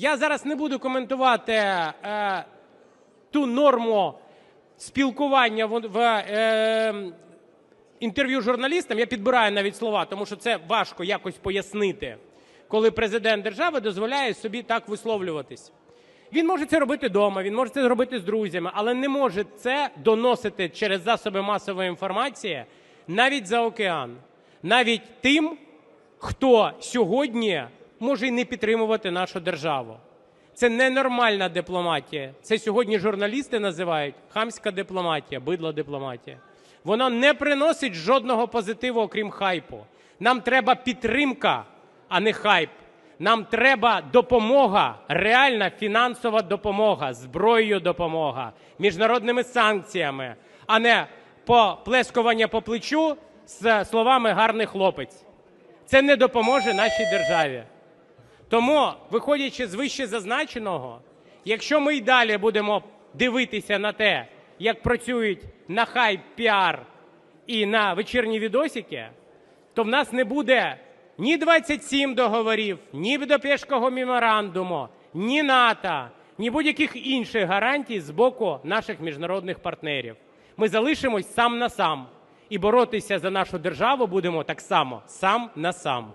Я зараз не буду коментувати е, ту норму спілкування в, в е, інтерв'ю журналістам. Я підбираю навіть слова, тому що це важко якось пояснити, коли президент держави дозволяє собі так висловлюватись. Він може це робити вдома, він може це робити з друзями, але не може це доносити через засоби масової інформації навіть за океан, навіть тим, хто сьогодні може і не підтримувати нашу державу. Це ненормальна дипломатія. Це сьогодні журналісти називають хамська дипломатія, бидла дипломатія. Вона не приносить жодного позитиву, окрім хайпу. Нам треба підтримка, а не хайп. Нам треба допомога, реальна фінансова допомога, зброєю допомога, міжнародними санкціями, а не поплескування по плечу з словами гарний хлопець. Це не допоможе нашій державі. Тому, виходячи з вище зазначеного, якщо ми й далі будемо дивитися на те, як працюють на хайп піар і на вечірні відосики, то в нас не буде ні 27 договорів, ні Будапештського меморандуму, ні НАТО, ні будь-яких інших гарантій з боку наших міжнародних партнерів. Ми залишимось сам на сам і боротися за нашу державу будемо так само сам на сам.